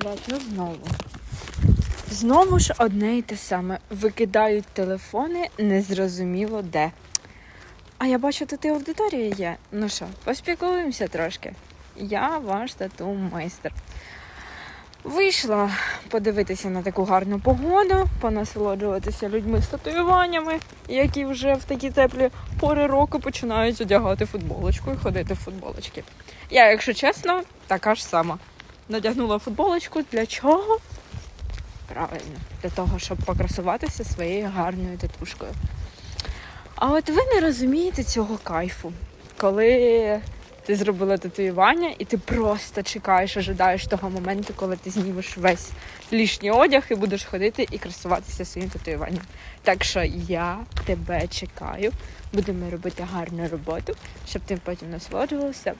Блядь, ну знову. Знову ж одне і те саме. Викидають телефони незрозуміло де. А я бачу, тут і аудиторія є. Ну що, поспілкуємося трошки. Я ваш тату майстер. Вийшла подивитися на таку гарну погоду, понасолоджуватися людьми з татуюваннями, які вже в такі теплі пори року починають одягати футболочку і ходити в футболочки. Я, якщо чесно, така ж сама. Надягнула футболочку для чого? Правильно, для того, щоб покрасуватися своєю гарною татушкою. А от ви не розумієте цього кайфу, коли ти зробила татуювання, і ти просто чекаєш, ожидаєш того моменту, коли ти знімеш весь лишній одяг і будеш ходити і красуватися своїм татуюванням. Так що я тебе чекаю, будемо робити гарну роботу, щоб ти потім насолоджувався